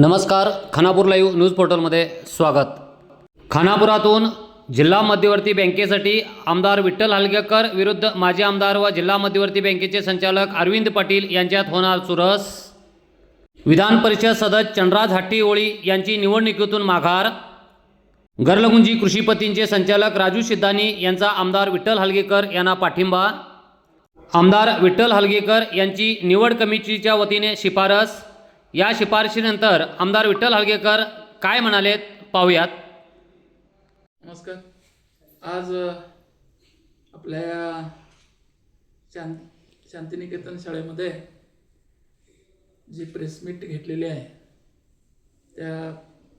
नमस्कार Khanapur live news पोर्टलमध्ये स्वागत. खानापुरातून जिल्हा मध्यवर्ती बँकेसाठी आमदार विठ्ठल हलगेकर विरुद्ध माजी आमदार व जिल्हा मध्यवर्ती बँकेचे संचालक अरविंद पाटील यांच्यात होणार चुरस. विधान परिषद सदस्य चंद्राज हट्टीओळी यांची निवडणुकीतून माघार. गरलगुंजी कृषीपतींचे संचालक राजू सिद्धानी यांचा आमदार विठ्ठल हलगेकर यांना पाठिंबा. आमदार विठ्ठल हलगेकर यांची निवड कमिटीच्या वतीने शिफारस. या शिफारशीनंतर आमदार विठ्ठल हलगेकर काय म्हणालेत पाहूयात. नमस्कार. आज आपल्या शांत शां शांतिनिकेतन शाळेमध्ये जी प्रेस मीट घेतलेली आहे त्या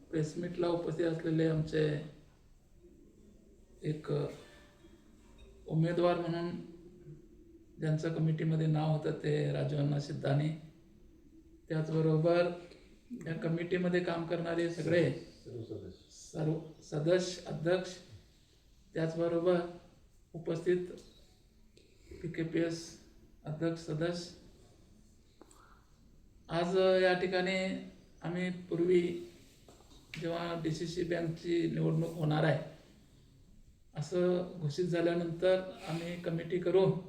प्रेस मीटला उपस्थित असलेले आमचे एक उमेदवार म्हणून ज्यांचं कमिटीमध्ये नाव होतं ते राजू अण्णा सिद्धानी. त्याचबरोबर या कमिटीमध्ये काम करणारे सगळे सर्व सदस्य अध्यक्ष त्याचबरोबर उपस्थित पी के पी एस अध्यक्ष सदस्य. आज या ठिकाणी आम्ही पूर्वी जेव्हा डी सी सी बँकची निवडणूक होणार आहे असं घोषित झाल्यानंतर आम्ही कमिटी करून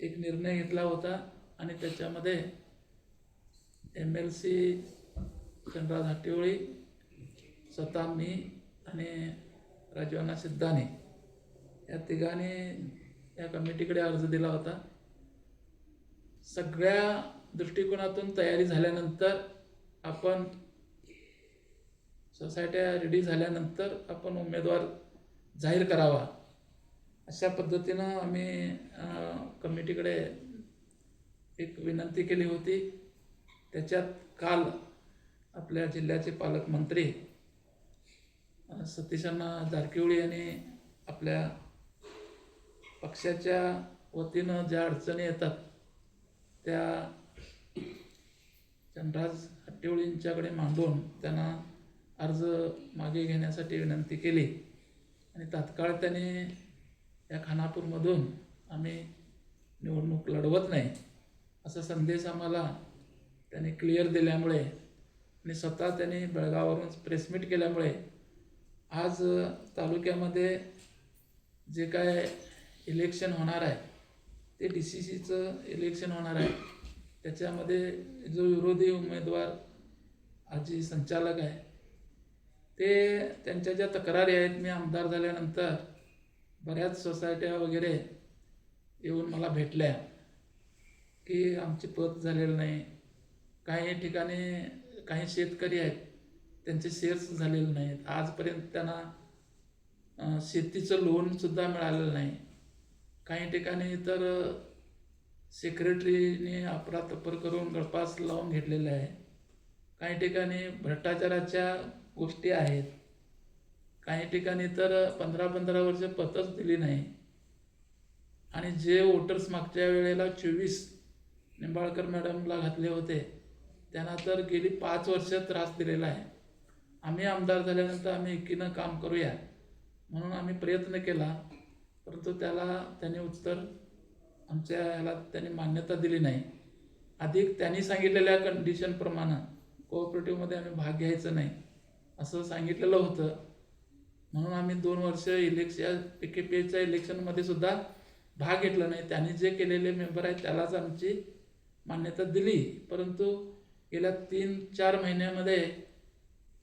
एक निर्णय घेतला होता आणि त्याच्यामध्ये एम एल सी चंद्रा हट्टीवळी स्वतः मी आणि राजवाना सिद्धाने. या तिघांनी या कमिटीकडे अर्ज दिला होता. सगळ्या दृष्टिकोनातून तयारी झाल्यानंतर आपण सोसायट्या रेडी झाल्यानंतर आपण उमेदवार जाहीर करावा. अशा पद्धतीनं आम्ही कमिटीकडे एक विनंती केली होती. त्याच्यात काल आपल्या जिल्ह्याचे पालकमंत्री सतीशांना जारकिवळी यांनी आपल्या पक्षाच्या वतीनं ज्या अडचणी येतात त्या चंद्रराज हट्टीवळींच्याकडे मांडून त्यांना अर्ज मागे घेण्यासाठी विनंती केली. आणि तात्काळ त्याने या खानापूरमधून आम्ही निवडणूक लढवत नाही असा संदेश आम्हाला त्याने क्लिअर दिल्यामुळे आणि स्वतः त्यांनी बेळगाववरून प्रेसमीट केल्यामुळे आज तालुक्यामध्ये जे काय इलेक्शन होणार आहे ते डी सी सीचं इलेक्शन होणार आहे. त्याच्यामध्ये जो विरोधी उमेदवार आजी संचालक आहे ते त्यांच्या ज्या तक्रारी आहेत मी आमदार झाल्यानंतर बऱ्याच सोसायट्या वगैरे येऊन मला भेटल्या की आमची पत झालेलं नाही. काही ठिकाणी काही शेतकरी आहेत त्यांचे शेअर्स झालेले नाहीत. आजपर्यंत त्यांना शेतीचं लोनसुद्धा मिळालेलं नाही. काही ठिकाणी तर सेक्रेटरीने अपरातपर करून गळपास लावून घेतलेलं आहे. काही ठिकाणी भ्रष्टाचाराच्या गोष्टी आहेत. काही ठिकाणी तर पंधरा पंधरा वर्ष पतच दिली नाही. आणि जे वोटर्स मागच्या वेळेला चोवीस निंबाळकर मॅडमला घातले होते त्यांना तर गेली पाच वर्ष त्रास दिलेला आहे. आम्ही आमदार झाल्यानंतर आम्ही एकीनं काम करूया. म्हणून आम्ही प्रयत्न केला परंतु त्याला त्याने उत्तर आमच्या ह्याला त्यांनी मान्यता दिली नाही. अधिक त्यांनी सांगितलेल्या कंडिशनप्रमाणे कोऑपरेटिव्हमध्ये आम्ही भाग घ्यायचं नाही असं सांगितलेलं होतं. म्हणून आम्ही दोन वर्ष इलेक्शन पी के पी एच्या इलेक्शनमध्ये सुद्धा भाग घेतला नाही. त्यांनी जे केलेले मेंबर आहेत त्यालाच आमची मान्यता दिली. परंतु गेल्या तीन चार महिन्यामध्ये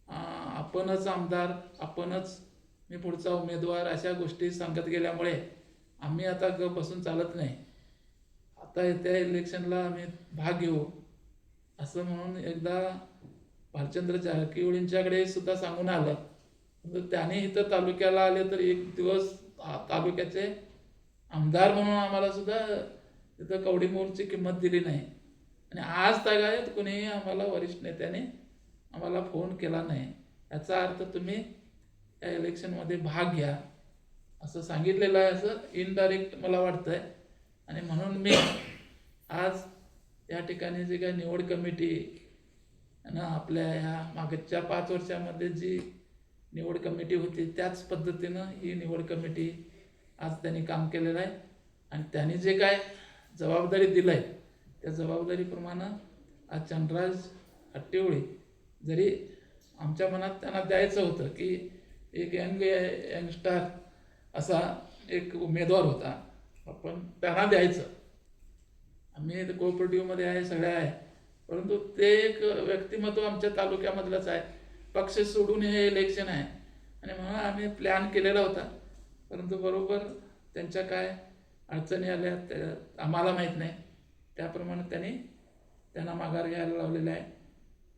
आपणच आमदार आपणच मी पुढचा उमेदवार अशा गोष्टी सांगत गेल्यामुळे आम्ही आता ग बसून चालत नाही. आता येत्या इलेक्शनला आम्ही भाग घेऊ असं म्हणून एकदा भालचंद्र जारकीवळींच्याकडे सुद्धा सांगून आलं. तर त्याने इथं तालुक्याला आले तर एक दिवस तालुक्याचे आमदार म्हणून आम्हाला सुद्धा तिथं कवडीमोरची किंमत दिली नाही. आणि आज तगायत कुणीही आम्हाला वरिष्ठ नेत्याने आम्हाला फोन केला नाही. याचा अर्थ तुम्ही या इलेक्शनमध्ये भाग घ्या. असं सांगितलेलं आहे असं इनडायरेक्ट मला वाटतं आहे आणि म्हणून मी आज या ठिकाणी जी काही निवड कमिटी ना आपल्या ह्या मागच्या पाच वर्षामध्ये जी निवड कमिटी होती त्याच पद्धतीनं ही निवड कमिटी आज त्यांनी काम केलेलं आहे. आणि त्यांनी जे काय जबाबदारी दिलं आहे त्या जबाबदारीप्रमाणे आज चंद्रराज हट्टेवळे जरी आमच्या मनात त्यांना द्यायचं होतं की एक यंग यंगस्टार असा एक उमेदवार होता आपण त्यांना द्यायचं. आम्ही कोऑपरेटिव्हमध्ये आहे सगळ्या आहे. परंतु ते एक व्यक्तिमत्व आमच्या तालुक्यामधलंच आहे. पक्ष सोडून हे इलेक्शन आहे. आणि म्हणून आम्ही प्लॅन केलेला होता. परंतु बरोबर त्यांच्या काय अडचणी आल्या त्या आम्हाला माहीत नाही. त्याप्रमाणे त्यांनी त्यांना माघार घ्यायला लावलेला आहे.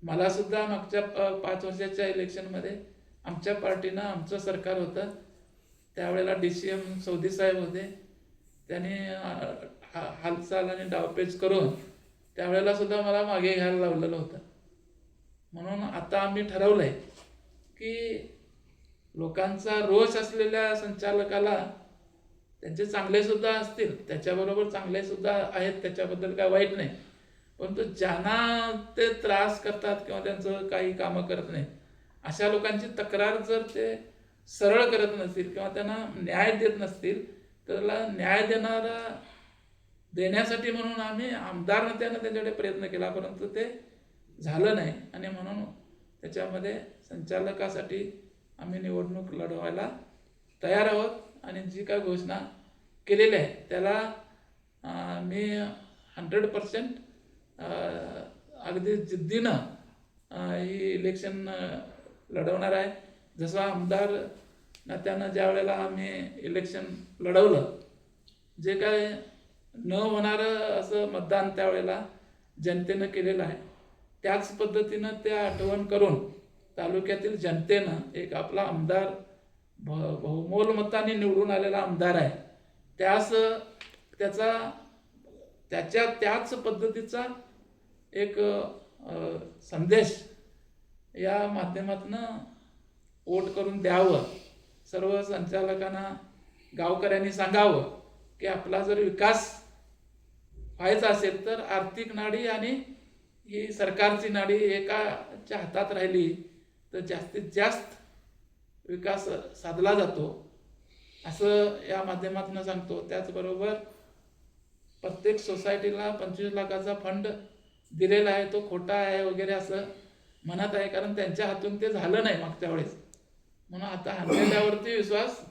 मलासुद्धा मागच्या प- पाच वर्षाच्या इलेक्शनमध्ये आमच्या पार्टीनं आमचं सरकार होतं. त्यावेळेला डी सी एम सौदी साहेब होते. त्यांनी हा- हालचाल आणि डावपेच करून त्यावेळेला सुद्धा मला मागे घ्यायला लावलेलं होतं. म्हणून आता आम्ही ठरवलं आहे की लोकांचा रोष असलेल्या संचालकाला त्यांचे चांगले सुद्धा असतील त्याच्याबरोबर चांगले सुद्धा आहेत त्याच्याबद्दल काय वाईट नाही. परंतु ज्यांना ते त्रास करतात किंवा त्यांचं काही कामं करत नाहीत अशा लोकांची तक्रार जर ते सरळ करत नसतील किंवा त्यांना न्याय देत नसतील तर त्याला न्याय देणारा देण्यासाठी म्हणून आम्ही आमदार नेत्यानं त्यांच्याकडे प्रयत्न केला परंतु ते झालं नाही. आणि म्हणून त्याच्यामध्ये संचालकासाठी आम्ही निवडणूक लढवायला तयार आहोत. आणि जी काय घोषणा केलेली आहे त्याला मी हंड्रेड पर्सेंट अगदी जिद्दीनं ही इलेक्शन लढवणार आहे. जसं आमदार नात्यानं ज्या वेळेला आम्ही इलेक्शन लढवलं जे काय न होणारं असं मतदान त्यावेळेला जनतेनं केलेलं आहे त्याच पद्धतीनं ते आठवण करून तालुक्यातील जनतेनं एक आपला आमदार ब बहुमोल मताने निवडून आलेला आमदार आहे. त्यास त्याचा त्याच्या त्याच पद्धतीचा एक संदेश या माध्यमातून वोट करून द्यावं. सर्व संचालकांना गावकऱ्यांनी सांगावं की आपला जर विकास व्हायचा असेल तर आर्थिक नाडी आणि ही सरकारची नाडी एकाच्या हातात राहिली तर जास्तीत जास्त विकास साधला जातो. असं या माध्यमातून सांगतो. त्याचबरोबर प्रत्येक सोसायटीला पंचवीस लाखाचा फंड दिलेला आहे. तो खोटा आहे वगैरे असं म्हणत आहे. कारण त्यांच्या हातून ते झालं नाही मागच्या वेळेस. म्हणून आता हाणलेल्यावरती विश्वास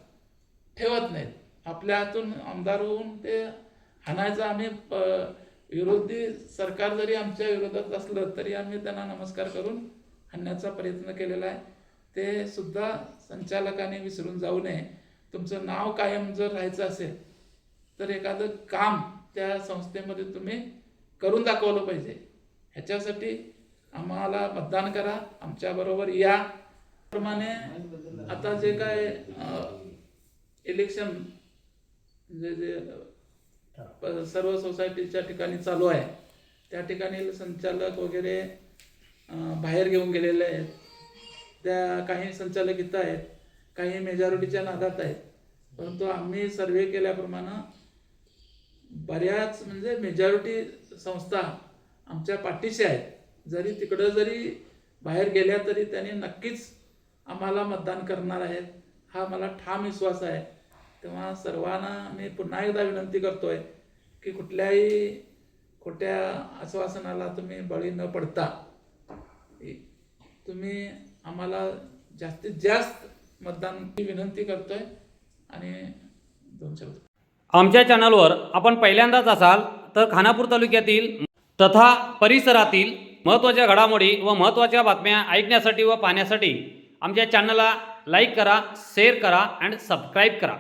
ठेवत नाहीत. आपल्या हातून आमदार होऊन ते हाणायचं आम्ही प- विरोधी सरकार जरी आमच्या विरोधात असलं तरी आम्ही त्यांना नमस्कार करून हाणण्याचा प्रयत्न केलेला आहे. ते सुद्धा संचालकाने विसरून जाऊ नये. तुमचं नाव कायम जर राहायचं असेल तर एखादं काम त्या संस्थेमध्ये तुम्ही करून दाखवलं पाहिजे. ह्याच्यासाठी आम्हाला मतदान करा आमच्याबरोबर या. प्रमाणे आता जे काय इलेक्शन जे जे प- सर्व सोसायटीच्या ठिकाणी चालू आहे त्या ठिकाणी संचालक वगैरे बाहेर घेऊन गेलेले आहेत. त्या काही संचालक इथं आहेत काही मेजॉरिटीच्या नादात आहेत. परंतु आम्ही सर्वे केल्याप्रमाणे बऱ्याच म्हणजे मेजॉरिटी संस्था आमच्या पाठीशी आहेत. जरी तिकडं जरी बाहेर गेल्या तरी त्यांनी नक्कीच आम्हाला मतदान करणार आहेत. हा मला ठाम विश्वास आहे. तेव्हा सर्वांना मी पुन्हा एकदा विनंती करतोय की कुठल्याही खोट्या आश्वासनाला तुम्ही बळी न पडता. तुम्ही आम्हाला जास्तीत जास्त मतदान विनंती करतोय आणि दोन शब्द आमच्या चॅनलवर आपण पहिल्यांदाच असाल तर खानापूर तालुक्यातील तथा परिसरातील महत्त्वाच्या घडामोडी व महत्त्वाच्या बातम्या ऐकण्यासाठी व पाहण्यासाठी आमच्या चॅनलला लाईक करा शेअर करा अँड सबस्क्राईब करा.